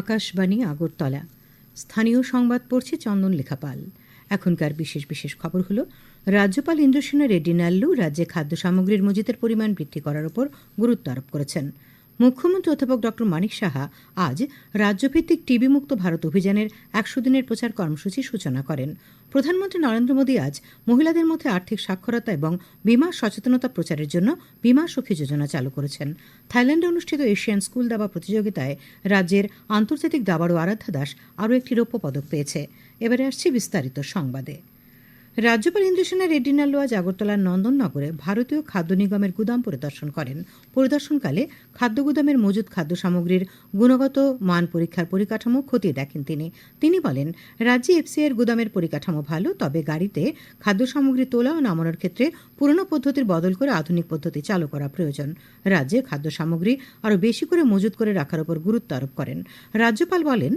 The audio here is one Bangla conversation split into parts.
আকাশবাণী আগরতলা। স্থানীয় সংবাদ পড়ছে চন্দন লেখাপাল। এখনকার বিশেষ বিশেষ খবর হলো, রাজ্যপাল ইন্দ্রসেনা রেড্ডি নাল্লু রাজ্যে খাদ্য সামগ্রীর মজুতের পরিমাণ বৃদ্ধি করার উপর গুরুত্ব আরোপ করেছেন। মুখ্যমন্ত্রী অধ্যাপক ড মানিক সাহা আজ রাজ্যভিত্তিক টিবি মুক্ত ভারত অভিযানের একশো দিনের প্রচার কর্মসূচির সূচনা করেন। প্রধানমন্ত্রী নরেন্দ্র মোদী আজ মহিলাদের মধ্যে আর্থিক সাক্ষরতা এবং বিমা সচেতনতা প্রচারের জন্য বিমা সখী যোজনা চালু করেছেন। থাইল্যান্ডে অনুষ্ঠিত এশিয়ান স্কুল দাবা প্রতিযোগিতায় রাজ্যের আন্তর্জাতিক দাবাড়ু আরাধ্যা দাস আরও একটি রৌপ্য পদক পেয়েছে। এবারে আসছি বিস্তারিত সংবাদে। রাজ্যপাল ইন্দ্রসেনা রেড্ডি নাল্লু আজ আগরতলার নন্দননগরে ভারতীয় খাদ্য নিগমের গুদাম পরিদর্শন করেন। পরিদর্শনকালে খাদ্য গুদামের মজুদ খাদ্য সামগ্রীর গুণগত মান পরীক্ষার পরিকাঠামো খতিয়ে দেখেন তিনি। তিনি বলেন, রাজ্যে এফসিআইয়ের গুদামের পরিকাঠামো ভালো, তবে গাড়িতে খাদ্য সামগ্রী তোলা ও নামানোর ক্ষেত্রে পুরনো পদ্ধতির বদল করে আধুনিক পদ্ধতি চালু করা প্রয়োজন। রাজ্যে খাদ্য সামগ্রী আরও বেশি করে মজুত করে রাখার উপর গুরুত্ব আরোপ করেন। রাজ্যপাল বলেন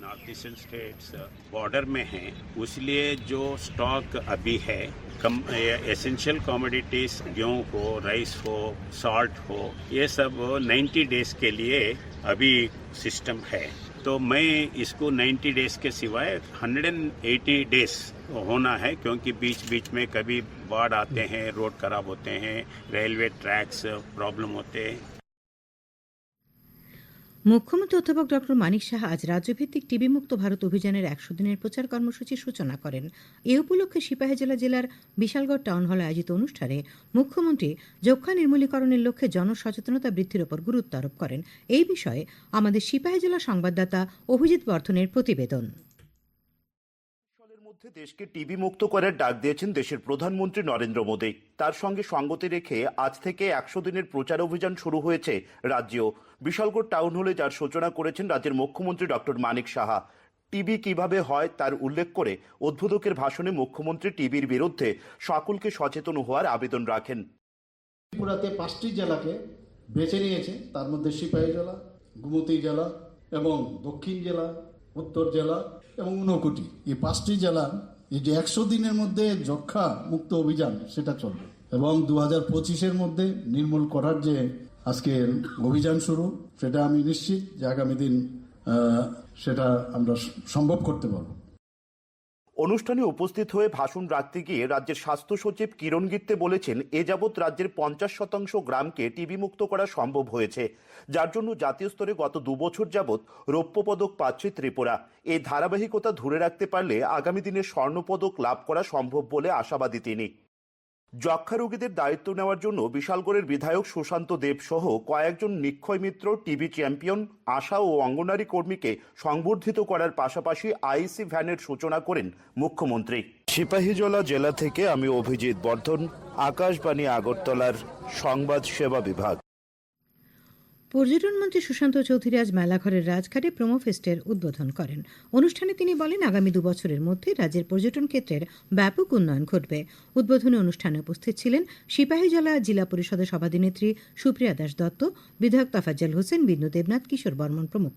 नॉर्थ ईस्टर्न स्टेट्स बॉर्डर में हैं उसलिए जो स्टॉक अभी है, कम एसेंशियल कॉमोडिटीज, गेहूँ हो, राइस हो, सॉल्ट हो, ये सब 90 डेज़ के लिए अभी सिस्टम है। तो मैं इसको 90 डेज़ के सिवाय 180 डेज़ होना है, क्योंकि बीच बीच में कभी बाढ़ आते हैं, रोड खराब होते हैं, रेलवे ट्रैक्स प्रॉब्लम होते हैं। মুখ্যমন্ত্রী অধ্যাপক ড মানিক সাহা আজ রাজ্যভিত্তিক টিবি মুক্ত ভারত অভিযানের একশো দিনের প্রচার কর্মসূচির সূচনা করেন। এ উপলক্ষে সিপাহী জেলা জেলার বিশালগড় টাউন হলে আয়োজিত অনুষ্ঠানে মুখ্যমন্ত্রী যক্ষা নির্মূলীকরণের লক্ষ্যে জনসচেতনতা বৃদ্ধির উপর গুরুত্ব আরোপ করেন। এই বিষয়ে আমাদের সিপাহীজলা সংবাদদাতা অভিজিৎ বর্ধনের প্রতিবেদন। মধ্যে দেশকে টিবি মুক্ত করার ডাক দিয়েছেন দেশের প্রধানমন্ত্রী নরেন্দ্র মোদী। তার সঙ্গে সঙ্গতি রেখে আজ থেকে একশো দিনের প্রচার অভিযান শুরু হয়েছে রাজ্যেও বিশালগড় টাউন হলে যার সূচনা করেছেন রাজ্যের মুখ্যমন্ত্রী ডক্টর মানিক সাহা। টিবি কীভাবে হয় তার উল্লেখ করে উদ্বোধকের ভাষণে মুখ্যমন্ত্রী টিবির বিরুদ্ধে সকলকে সচেতন হওয়ার আবেদন রাখেন। ত্রিপুরাতে পাঁচটি জেলাকে বেছে নিয়েছে। তার মধ্যে সিপাহী জেলা, গুমতি জেলা এবং দক্ষিণ জেলা, উত্তর জেলা এবং ঊনকোটি এই পাঁচটি জেলার এই যে একশো দিনের মধ্যে যক্ষা মুক্ত অভিযান, সেটা চলবে। এবং দু হাজার পঁচিশের মধ্যে নির্মূল করার যে আজকের অভিযান শুরু, সেটা আমি নিশ্চিত যে আগামী দিন সেটা আমরা সম্ভব করতে পারব। অনুষ্ঠানে উপস্থিত হয়ে ভাষণ রাখতে গিয়ে রাজ্যের স্বাস্থ্য সচিব কিরণ গিত্তে বলেছেন, এ যাবৎ রাজ্যের পঞ্চাশ শতাংশ গ্রামকে টিবি মুক্ত করা সম্ভব হয়েছে। যার জন্য জাতীয় স্তরে গত দুবছর যাবৎ রৌপ্য পদক পাচ্ছে ত্রিপুরা। এই ধারাবাহিকতা ধরে রাখতে পারলে আগামী দিনে স্বর্ণপদক লাভ করা সম্ভব বলে আশাবাদী তিনি। যক্ষা রোগীদের দায়িত্ব নেওয়ার জন্য বিশালগড়ের বিধায়ক সুশান্ত দেব সহ কয়েকজন নিক্ষয় মিত্র, টিভি চ্যাম্পিয়ন, আশা ও অঙ্গনারী কর্মীকে সংবর্ধিত করার পাশাপাশি আইসি ভ্যানের সূচনা করেন মুখ্যমন্ত্রী। সিপাহীজলা জেলা থেকে আমি অভিজিৎ বর্ধন, আকাশবাণী আগরতলার সংবাদ সেবা বিভাগ। পর্যটন মন্ত্রী সুশান্ত চৌধুরী আজ মেলাঘরের রাজঘাটে প্রোমো ফেস্টের উদ্বোধন করেন। অনুষ্ঠানে তিনি বলেন, আগামী দুবছরের মধ্যে রাজ্যের পর্যটন ক্ষেত্রের ব্যাপক উন্নয়ন ঘটবে। উদ্বোধনী অনুষ্ঠানে উপস্থিত ছিলেন সিপাহীজলা জেলা পরিষদের সভাধিনেত্রী সুপ্রিয়া দাস দত্ত, বিধায়ক তাফাজ্জল হোসেন বিন্দু দেবনাথ, কিশোর বর্মন প্রমুখ।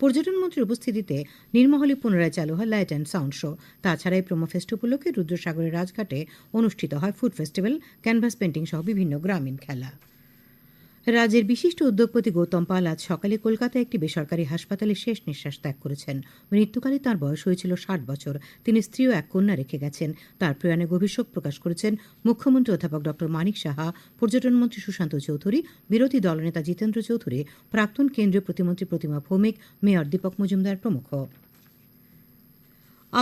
পর্যটন মন্ত্রীর উপস্থিতিতে নির্মহলে পুনরায় চালু হয় লাইট অ্যান্ড সাউন্ড শো। তাছাড়া এই প্রোমো ফেস্ট উপলক্ষে রুদ্রসাগরের রাজঘাটে অনুষ্ঠিত হয় ফুড ফেস্টিভ্যাল, ক্যানভাস পেন্টিং সহ বিভিন্ন গ্রামীণ খেলা। রাজ্যের বিশিষ্ট উদ্যোগপতি গৌতম পাল আজ সকালে কলকাতায় একটি বেসরকারি হাসপাতালে শেষ নিঃশ্বাস ত্যাগ করেছেন। মৃত্যুকালে তাঁর বয়স হয়েছিল ষাট বছর। তিনি স্ত্রী ও এক কন্যা রেখে গেছেন। তার প্রয়াণে গভীর শোক প্রকাশ করেছেন মুখ্যমন্ত্রী অধ্যাপক ড. মানিক সাহা, পর্যটন মন্ত্রী সুশান্ত চৌধুরী, বিরোধী দলনেতা জিতেন্দ্র চৌধুরী, প্রাক্তন কেন্দ্রীয় প্রতিমন্ত্রী প্রতিমা ভৌমিক, মেয়র দীপক মজুমদার প্রমুখ।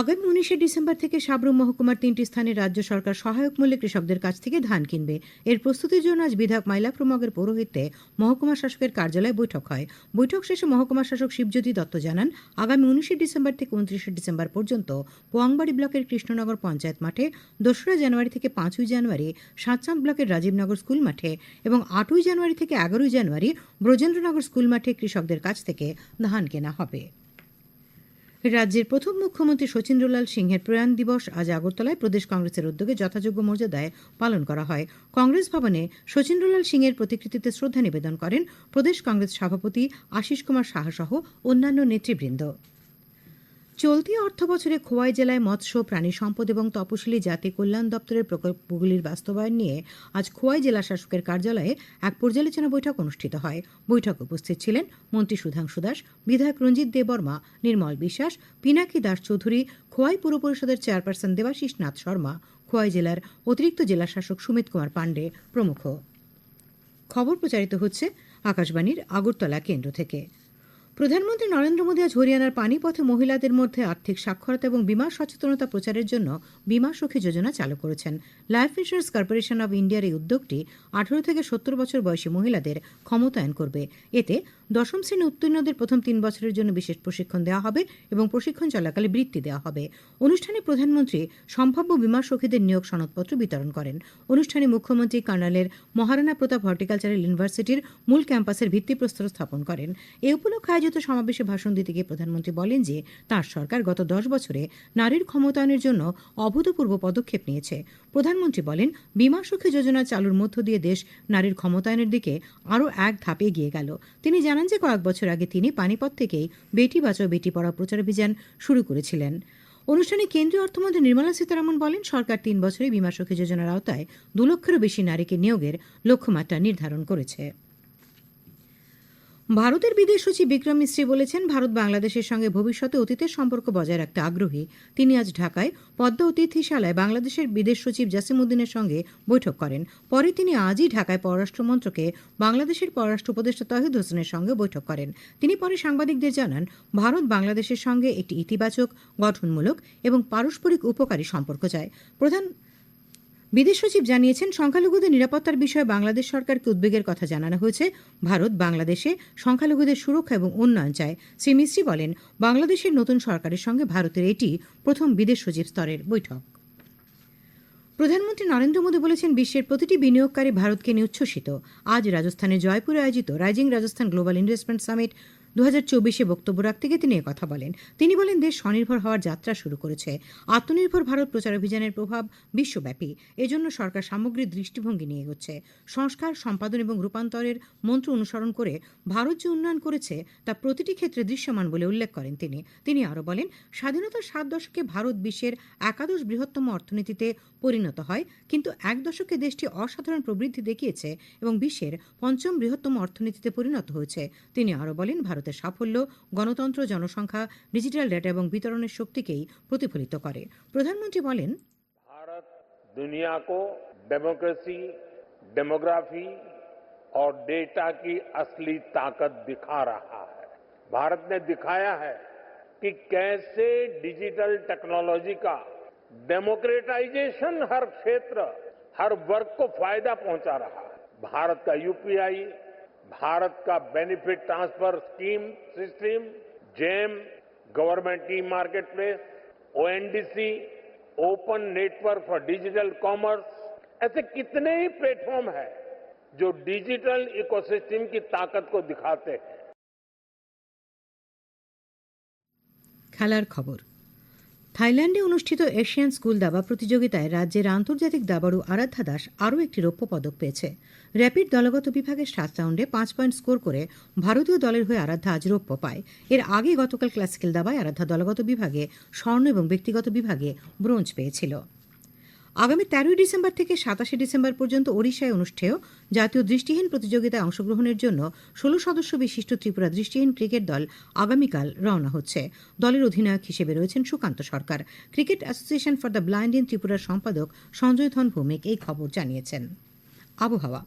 আগামী উনিশে ডিসেম্বর থেকে সাবরুম মহকুমার তিনটি স্থানে রাজ্য সরকার সহায়ক মূল্যে কৃষকদের কাছ থেকে ধান কিনবে। এর প্রস্তুতির জন্য আজ বিধায়ক মাইলা প্রমগের পৌরোহিত্যে মহকুমা শাসকের কার্যালয়ে বৈঠক হয়। বৈঠক শেষে মহকুমা শাসক শিবজ্যোতি দত্ত জানান, আগামী উনিশে ডিসেম্বর থেকে উনত্রিশে ডিসেম্বর পর্যন্ত পোয়াংবাড়ি ব্লকের কৃষ্ণনগর পঞ্চায়েত মাঠে, দোসরা জানুয়ারি থেকে পাঁচই জানুয়ারি সাতচাঁদ ব্লকের রাজীবনগর স্কুল মাঠে এবং আটই জানুয়ারি থেকে এগারোই জানুয়ারি ব্রজেন্দ্রনগর স্কুল মাঠে কৃষকদের কাছ থেকে ধান কেনা হবে। রাজ্যের প্রথম মুখ্যমন্ত্রী শচীন্দ্রলাল সিংহের প্রয়াণ দিবস আজ আগরতলায় প্রদেশ কংগ্রেসের উদ্যোগে যথাযোগ্য মর্যাদায় পালন করা হয়। কংগ্রেস ভবনে শচীন্দ্রলাল সিংহের প্রতিকৃতিতে শ্রদ্ধা নিবেদন করেন প্রদেশ কংগ্রেস সভাপতি আশিস কুমার সাহা সহ অন্যান্য নেতৃবৃন্দ। চলতি অর্থ বছরে খোয়াই জেলায় মৎস্য, প্রাণী সম্পদ এবং তপশিলি জাতি কল্যাণ দপ্তরের প্রকল্পগুলির বাস্তবায়ন নিয়ে আজ খোয়াই জেলা শাসকের কার্যালয়ে এক পর্যালোচনা বৈঠক অনুষ্ঠিত হয়। বৈঠক উপস্থিত ছিলেন মন্ত্রী সুধাংশু দাস, বিধায়ক রঞ্জিত দেববর্মা, নির্মল বিশ্বাস, পিনাকি দাস চৌধুরী, খোয়াই পুর পরিষদের চেয়ারপারসন দেবাশিস নাথ শর্মা, খোয়াই জেলার অতিরিক্ত জেলা শাসক সুমিত কুমার পাণ্ডে প্রমুখ। খবর প্রচারিত হচ্ছে আকাশবাণীর আগরতলা কেন্দ্র থেকে। প্রধানমন্ত্রী নরেন্দ্র মোদী আজ হরিয়ানার পানিপথে মহিলাদের মধ্যে আর্থিক সাক্ষরতা এবং বীমা সচেতনতা প্রচারের জন্য বিমা সখী যোজনা চালু করেছেন। লাইফ ইন্স্যুরেন্স কর্পোরেশন অব ইন্ডিয়ার এই উদ্যোগটি আঠারো থেকে সত্তর বছর বয়সী মহিলাদের ক্ষমতায়ন করবে। এতে দশম শ্রেণি উত্তীর্ণদের প্রথম তিন বছরের জন্য বিশেষ প্রশিক্ষণ দেওয়া হবে এবং প্রশিক্ষণ চলাকালে বৃত্তি দেওয়া হবে। অনুষ্ঠানে প্রধানমন্ত্রী সম্ভাব্য বীমা সখীদের নিয়োগ সনদপত্র বিতরণ করেন। অনুষ্ঠানে মুখ্যমন্ত্রী কার্নালের মহারানা প্রতাপ হর্টিকালচারাল ইউনিভার্সিটির মূল ক্যাম্পাসের ভিত্তিপ্রস্তর স্থাপন করেন। এ উপলক্ষে আয়োজিত সমাবেশে ভাষণ দিতে গিয়ে প্রধানমন্ত্রী বলেন যে, তাঁর সরকার গত দশ বছরে নারীর ক্ষমতায়নের জন্য অভূতপূর্ব পদক্ষেপ নিয়েছে। প্রধানমন্ত্রী বলেন, বীমা সুখী যোজনা চালুর মধ্য দিয়ে দেশ নারীর ক্ষমতায়নের দিকে আরও এক ধাপ এগিয়ে গেল। তিনি জানান যে কয়েক বছর আগে তিনি পানিপথ থেকেই বেটি বাঁচাও, বেটি পড়াও প্রচার অভিযান শুরু করেছিলেন। অনুষ্ঠানে কেন্দ্রীয় অর্থমন্ত্রী নির্মলা সীতারামন বলেন, সরকার তিন বছরে বিমা সখী যোজনার আওতায় দু লক্ষেরও বেশি নারীকে নিয়োগের লক্ষ্যমাত্রা নির্ধারণ করেছে। ভারতের বিদেশ সচিব বিক্রম মিস্ত্রি বলেছেন, ভারত বাংলাদেশের সঙ্গে ভবিষ্যতে অতীতের সম্পর্ক বজায় রাখতে আগ্রহী। তিনি আজ ঢাকায় পদ্মা অতিথিশালায় বাংলাদেশের বিদেশ সচিব জাসিমউদ্দিনের সঙ্গে বৈঠক করেন। পরে তিনি আজই ঢাকায় পররাষ্ট্র মন্ত্রকে বাংলাদেশের পররাষ্ট্র উপদেষ্টা তহিদ হোসেনের সঙ্গে বৈঠক করেন। তিনি পরে সাংবাদিকদের জানান, ভারত বাংলাদেশের সঙ্গে একটি ইতিবাচক, গঠনমূলক এবং পারস্পরিক উপকারী সম্পর্ক চায়। প্রধান বিদেশ সচিব জানিয়েছেন, সংখ্যালঘুদের নিরাপত্তার বিষয়ে বাংলাদেশ সরকারকে উদ্বেগের কথা জানানো হয়েছে। ভারত বাংলাদেশে সংখ্যালঘুদের সুরক্ষা এবং উন্নয়ন চায়। শ্রী মিস্ত্রি বলেন, বাংলাদেশের নতুন সরকারের সঙ্গে ভারতের এটি প্রথম বিদেশ সচিব স্তরের বৈঠক। প্রধানমন্ত্রী নরেন্দ্র মোদী বলেছেন, বিশ্বের প্রতিটি বিনিয়োগকারী ভারতকে নিয়ে উচ্ছ্বসিত। আজ রাজস্থানের জয়পুরে আয়োজিত rising Rajasthan global investment summit দু বক্তব্য রাখতে গিয়ে তিনি কথা বলেন। তিনি বলেন, দেশ স্বনির্ভর হওয়ার যাত্রা শুরু করেছে। আত্মনির্ভর ভারত প্রচার অভিযানের প্রভাব বিশ্বব্যাপী। এজন্য সরকার সামগ্রিক দৃষ্টিভঙ্গি নিয়ে এগোচ্ছে। সংস্কার, সম্পাদন এবং রূপান্তরের মন্ত্র অনুসরণ করে ভারত যে উন্নয়ন করেছে, তা প্রতিটি ক্ষেত্রে দৃশ্যমান বলে উল্লেখ করেন তিনি। তিনি আরও বলেন, স্বাধীনতার সাত দশকে ভারত বিশ্বের একাদশ বৃহত্তম অর্থনীতিতে পরিণত হয়, কিন্তু এক দশকে দেশটি অসাধারণ প্রবৃদ্ধি দেখিয়েছে এবং বিশ্বের পঞ্চম বৃহত্তম অর্থনীতিতে পরিণত হয়েছে। তিনি আরও বলেন ভারতের সাফল্য গণতন্ত্র জনসংখ্যা ডিজিটাল ডেটা এবং বিতরণের শক্তিকেই প্রতিফলিত করে প্রধানমন্ত্রী বলেন भारत दुनिया को डेमोक्रेसी डेमोग्राफी और डेटा की असली ताकत दिखा रहा है भारत ने दिखाया है कि कैसे डिजिटल टेक्नोलॉजी का डेमोक्रेटाइजेशन हर क्षेत्र हर वर्ग को फायदा पहुंचा रहा है भारत का यूपीआई भारत का benefit transfer scheme system GeM government e market place ONDC open network for digital commerce ऐसे कितने ही प्लेटफॉर्म हैं जो डिजिटल इकोसिस्टम की ताकत को दिखाते हैं খেলার খবর থাইল্যান্ডে অনুষ্ঠিত এশিয়ান স্কুল দাবা প্রতিযোগিতায় রাজ্যের আন্তর্জাতিক দাবারু আরাধ্যা দাস আরও একটি রৌপ্য পদক পেয়েছে। র্যাপিড দলগত বিভাগের সাত রাউন্ডে পাঁচ পয়েন্ট স্কোর করে ভারতীয় দলের হয়ে আরাধ্যা আজ রৌপ্য পায়। এর আগে গতকাল ক্লাসিক্যাল দাবায় আরাধ্যা দলগত বিভাগে স্বর্ণ এবং ব্যক্তিগত বিভাগে ব্রোঞ্জ পেয়েছিল। আগামী তেরোই ডিসেম্বর থেকে সাতাশে ডিসেম্বর পর্যন্ত ওড়িশায় অনুষ্ঠেয় জাতীয় দৃষ্টিহীন প্রতিযোগিতায় অংশগ্রহণের জন্য ষোলো সদস্য বিশিষ্ট ত্রিপুরা দৃষ্টিহীন ক্রিকেট দল আগামীকাল রওনা হচ্ছে। দলের অধিনায়ক হিসেবে রয়েছেন Sukanta Sarkar. Cricket association for the blind in ত্রিপুরার সম্পাদক সঞ্জয় ধন ভৌমিক এই খবর জানিয়েছেন। আবহাওয়া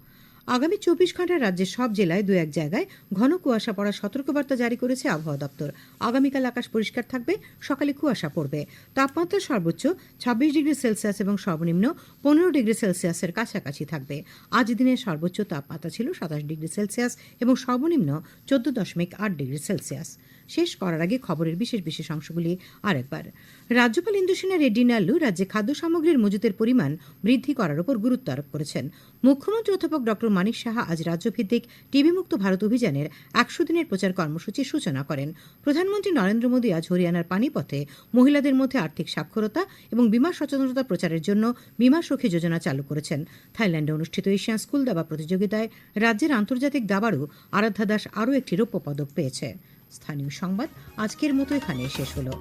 আগামী চব্বিশ ঘন্টায় রাজ্যের সব জেলায় দু এক জায়গায় ঘন কুয়াশা পড়ার সতর্কবার্তা জারি করেছে আবহাওয়া দপ্তর। আগামীকাল আকাশ পরিষ্কার থাকবে, সকালে কুয়াশা পড়বে। তাপমাত্রা সর্বোচ্চ ছাব্বিশ ডিগ্রি সেলসিয়াস এবং সর্বনিম্ন পনেরো ডিগ্রি সেলসিয়াসের কাছাকাছি থাকবে। আজ দিনের সর্বোচ্চ তাপমাত্রা ছিল সাতাশ ডিগ্রি সেলসিয়াস এবং সর্বনিম্ন চোদ্দ দশমিক আট ডিগ্রি সেলসিয়াস। শেষ করার আগে খবরের বিশেষ বিশেষ অংশগুলি আরেকবার। রাজ্যপাল ইন্দুসেনা রেড্ডি নাল্লু রাজ্যে খাদ্য সামগ্রীর মজুতের পরিমাণ বৃদ্ধি করার উপর গুরুত্ব আরোপ করেছেন। মুখ্যমন্ত্রী অধ্যাপক ড মানিক সাহা আজ রাজ্যভিত্তিক টিভি মুক্ত ভারত অভিযানের একশো দিনের প্রচার কর্মসূচির সূচনা করেন। প্রধানমন্ত্রী নরেন্দ্র মোদী আজ হরিয়ানার পানিপথে মহিলাদের মধ্যে আর্থিক সাক্ষরতা এবং বিমা সচেতনতা প্রচারের জন্য বিমা সখী যোজনা চালু করেছেন। থাইল্যান্ডে অনুষ্ঠিত এশিয়ান স্কুল দাবা প্রতিযোগিতায় রাজ্যের আন্তর্জাতিক দাবারও আরাধ্যা দাস আরও একটি রৌপ্য পদক পেয়েছে। স্থানীয় সংবাদ আজকের মতো এখানে শেষ হলো।